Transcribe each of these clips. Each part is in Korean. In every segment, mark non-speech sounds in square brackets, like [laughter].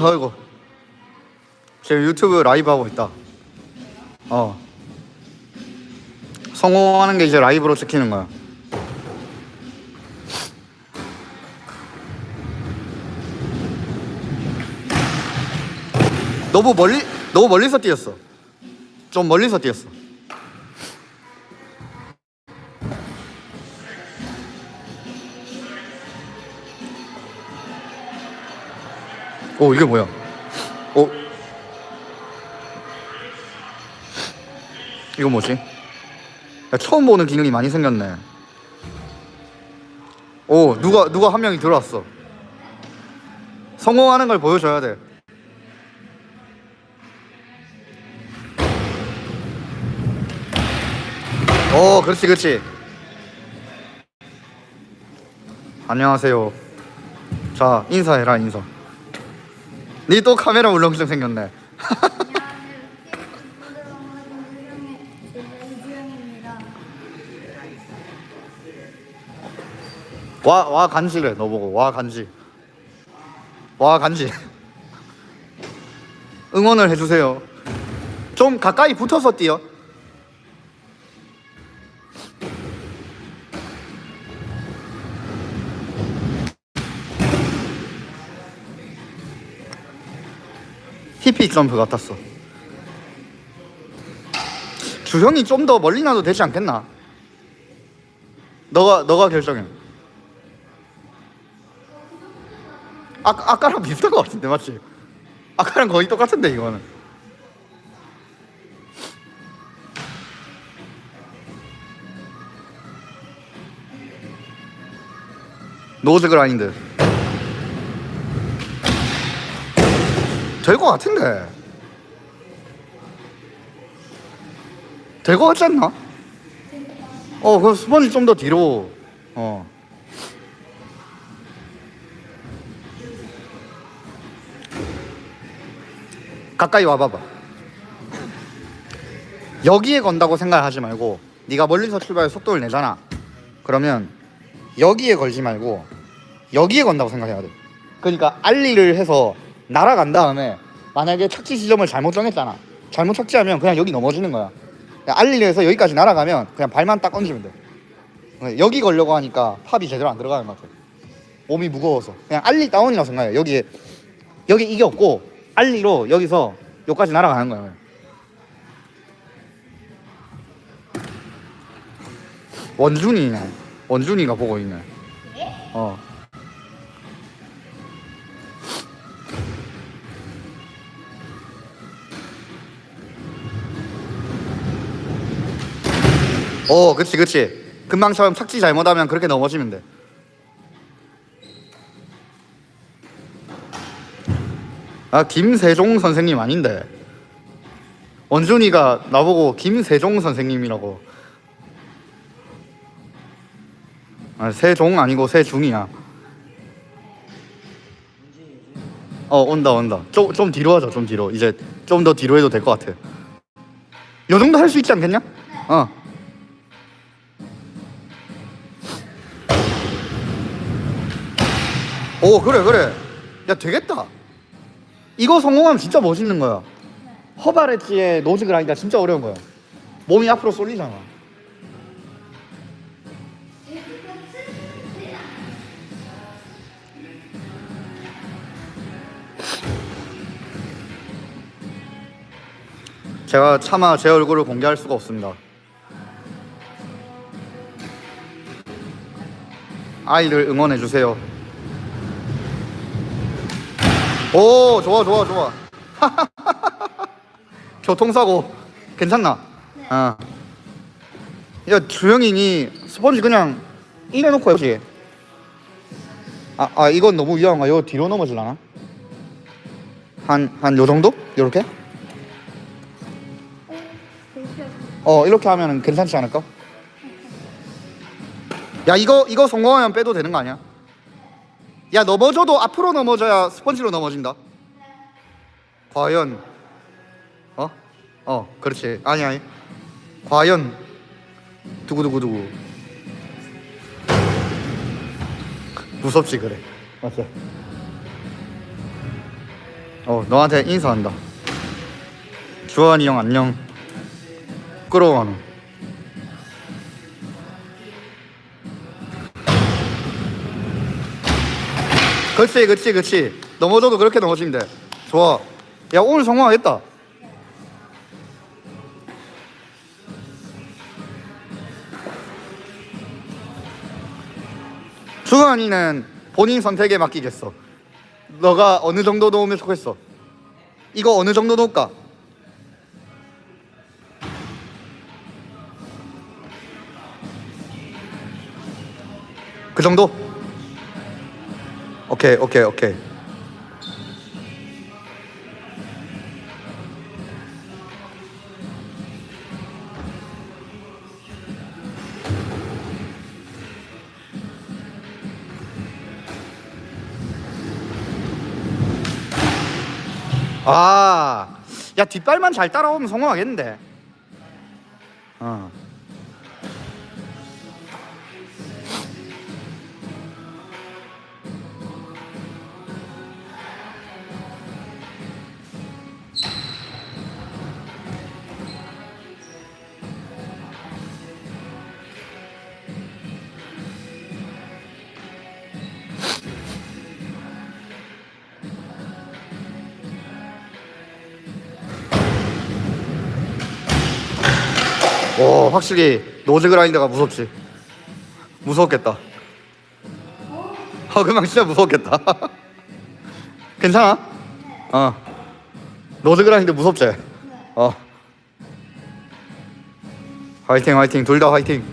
아이고. 지금 유튜브 라이브 하고 있다. 어. 성공하는 게 이제 라이브로 찍히는 거야. 너무 멀리 너무 멀리서 뛰었어. 좀 멀리서 뛰었어. 오 이게 뭐야? 오 이거 뭐지? 야, 처음 보는 기능이 많이 생겼네. 오 누가 누가 한 명이 들어왔어. 성공하는 걸 보여줘야 돼. 오 그렇지 그렇지. 안녕하세요. 자 인사해라 인사. 니 또 카메라 울렁증 생겼네. 와, 와 간지래 너 보고. 와 간지. 와 간지. 응원을 해주세요. 좀 가까이 붙어서 뛰어 히피 점프 같았어. 주형이 좀 더 멀리 나도 되지 않겠나? 너가 너가 결정해. 아, 아까랑 비슷한 것 같은데 맞지? 아까랑 거의 똑같은데 이거는. 노즈 그라인드 될 것 같은데 될 것 같지 않나? 어, 그 스펀지 좀 더 뒤로 어 가까이 와봐봐. 여기에 건다고 생각하지 말고 네가 멀리서 출발해 속도를 내잖아. 그러면 여기에 걸지 말고 여기에 건다고 생각해야 돼. 그러니까 알리를 해서 날아간 다음에 만약에 착지 지점을 잘못 정했잖아. 잘못 착지하면 그냥 여기 넘어지는 거야. 그냥 해서 여기까지 날아가면 그냥 발만 딱 얹으면 돼. 여기 걸려고 하니까 팝이 제대로 안 들어가는 것 같아. 몸이 무거워서 그냥 알리 다운이라고 생각해. 여기에 여기 이게 없고 알리로 여기서 여기까지 날아가는 거야. 원준이네. 원준이가 보고 있네. 어. 어, 그치, 그치. 금방처럼 착지 잘못하면 그렇게 넘어지면 돼. 아 김세종 선생님 아닌데. 원준이가 나보고 김세종 선생님이라고. 아, 세종 아니고 세중이야. 어 온다 온다. 좀, 좀 뒤로 하자 좀 뒤로. 이제 좀 더 뒤로 해도 될 것 같아. 요 정도 할 수 있지 않겠냐? 어 오 그래 그래 야 되겠다 이거 성공하면 진짜 멋있는 거야. 허바레지의 노즈 그라인드가 진짜 어려운 거야. 몸이 앞으로 쏠리잖아. 제가 차마 제 얼굴을 공개할 수가 없습니다. 아이를 응원해 주세요. 오 좋아 좋아 좋아 [laughs] 교통사고 괜찮나? 네. 어. 야 주영이니 스펀지 그냥 이래놓고 해보지 아, 아 이건 너무 위험한가? 이거 뒤로 넘어질라나? 한한 요 정도? 요렇게? 어 이렇게 하면 괜찮지 않을까? 야 이거 이거 성공하면 빼도 되는 거 아니야? 야 넘어져도 앞으로 넘어져야 스펀지로 넘어진다. 과연 어? 어 그렇지. 아니 아니. 과연 두구두구두구. 무섭지 그래. 맞아 어 너한테 인사한다. 주환이 형 안녕. 끌어와 너 그렇지 그렇지 그렇지 넘어져도 그렇게 넘어지면 돼. 좋아. 야 오늘 성공하겠다. 주환이는 본인 선택에 맡기겠어. 너가 어느 정도 놓으면 좋겠어. 이거 어느 정도 놓을까? 그 정도? 오케이 오케이 오케이 아, 야 뒷발만 잘 따라오면 성공하겠는데. 어. 오, 확실히 노즈 그라인더가 무섭지. 무섭겠다. 어, 금방 진짜 무섭겠다. [laughs] 괜찮아? 어. 노즈 그라인더 무섭지? 어. 화이팅, 화이팅. 둘 다 화이팅.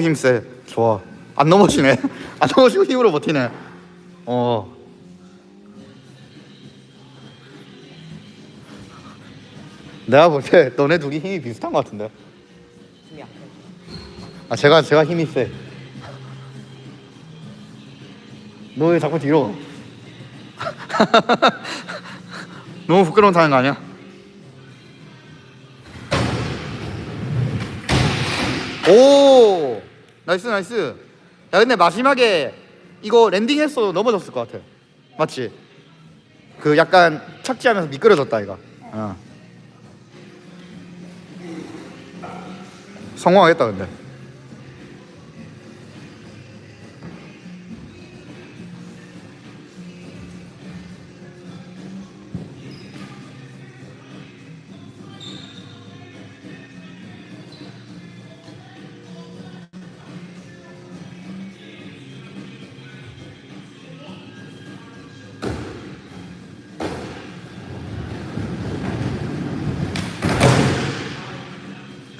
힘세. 좋아. 안 넘어지네. [laughs] 안 넘어지고 힘으로 버티네. 어. 내가 볼 때 너네 둘이 힘이 비슷한 것 같은데. 힘이 약해. 아, 제가 제가 힘이 세. 너 왜 자꾸 뒤로? [laughs] 너무 부끄러운 타는 거 아니야? 오 나이스 나이스 야 근데 마지막에 이거 랜딩했어 넘어졌을 것 같아 맞지? 그 약간 착지하면서 미끄러졌다 이거 어. 성공하겠다 근데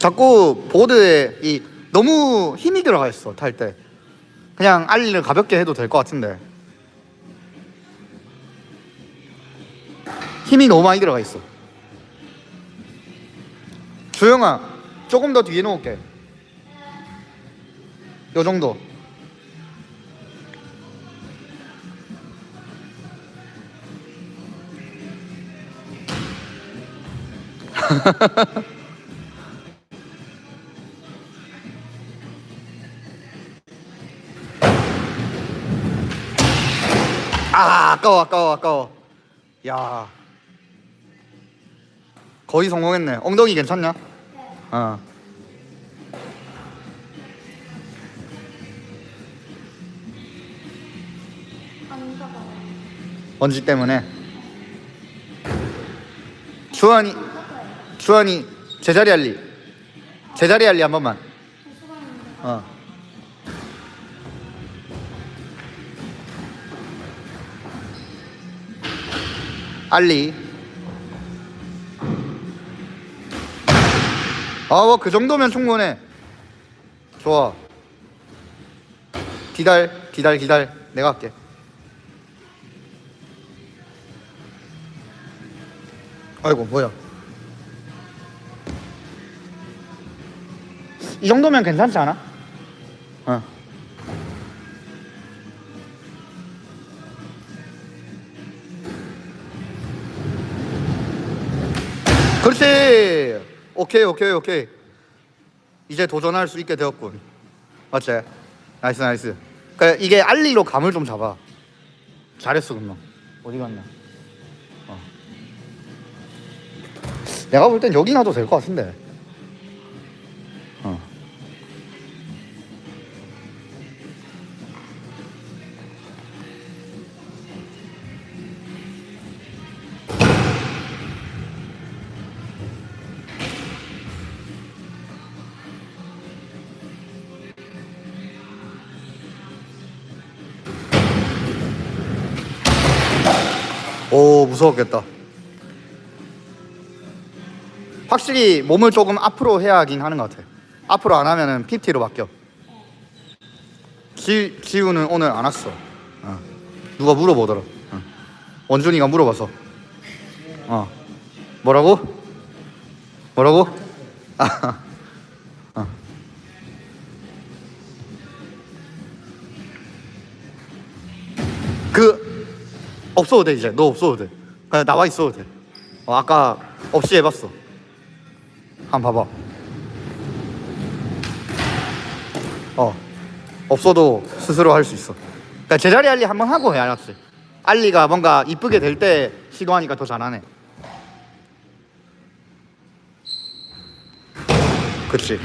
자꾸 보드에 이 너무 힘이 들어가 있어 탈 때. 그냥 알리를 가볍게 해도 될 것 같은데. 힘이 너무 많이 들어가 있어. 주영아 조금 더 뒤에 놓을게. 요 정도 [laughs] 아 아까워 아까워 아까워 야 거의 성공했네 엉덩이 괜찮냐? 어. 먼지 때문에 주환이 주환이 제자리 할리 제자리 할리 한 번만. 어 알리. 아 뭐 그 정도면 충분해. 좋아. 기다려 기다려 기다려. 내가 할게. 아이고 뭐야. 이 정도면 괜찮지 않아? 어. 그렇지. 오케이 오케이 오케이. 이제 도전할 수 있게 되었군. 맞지? 나이스 나이스. 그래 이게 알리로 감을 좀 잡아. 잘했어 금방. 어디 갔냐? 어. 내가 볼 땐 여기 놔도 될 것 같은데. 무서웠겠다. 확실히 몸을 조금 앞으로 해야 하긴 하는 것 같아. 앞으로 안 하면은 PT로 바뀌어. 지 지우는 오늘 안 왔어. 어. 누가 물어보더라. 어. 원준이가 물어봐서. 어. 뭐라고? 뭐라고? [laughs] 아. 어. 그 없어도 돼 이제 너 없어도 돼 그냥 나와 있어도 돼. 어, 아까 없이 해봤어. 한 번 봐봐. 어 없어도 스스로 할 수 있어. 그러니까 제자리 알리 한번 하고 해 알았지? 알리가 뭔가 이쁘게 될 때 시도하니까 더 잘하네. 그치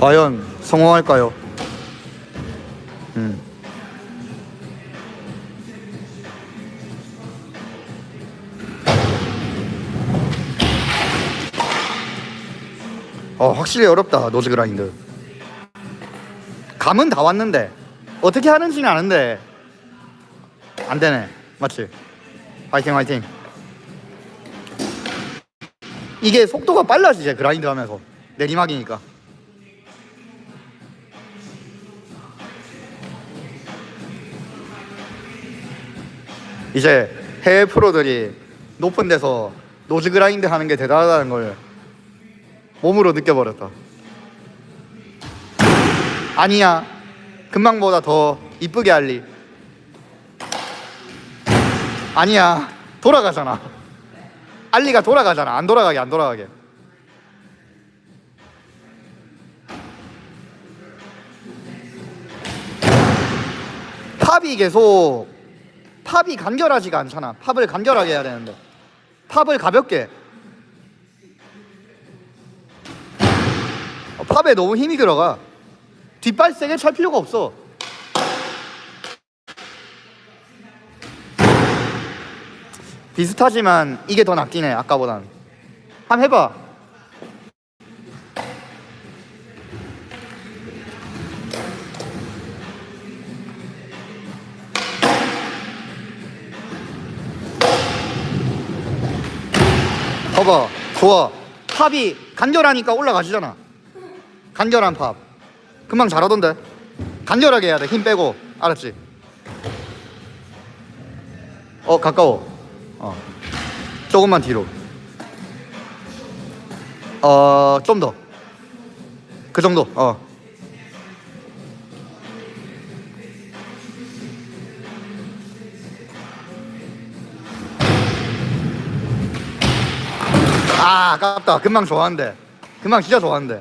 과연 성공할까요? 음. 어 확실히 어렵다 노즈 그라인드 감은 다 왔는데 어떻게 하는지는 아는데 안 되네 맞지? 화이팅 화이팅 이게 속도가 빨라지지 그라인드 하면서 내리막이니까 이제 해외 프로들이 높은 데서 노즈 그라인드 하는 게 대단하다는 걸 몸으로 느껴버렸다. 아니야. 금방보다 더 이쁘게 할리. 아니야. 돌아가잖아. 알리가 돌아가잖아. 안 돌아가게, 안 돌아가게. 팝이 계속 팝이 간결하지가 않잖아. 팝을 간결하게 해야 되는데. 팝을 가볍게. 어, 팝에 너무 힘이 들어가. 뒷발 세게 찰 필요가 없어. 비슷하지만 이게 더 낫긴 해. 아까보단. 한번 해봐. 좋아 팝이 간결하니까 올라가시잖아. 간결한 팝. 금방 잘하던데. 간결하게 해야 돼. 힘 빼고. 알았지? 어 가까워. 어. 조금만 뒤로. 어 좀 더. 그 정도. 어 아, 아깝다. 금방 좋아한대. 금방 진짜 좋아한대.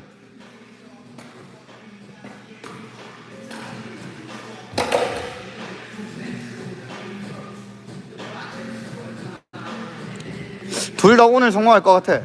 둘 다 오늘 성공할 것 같아.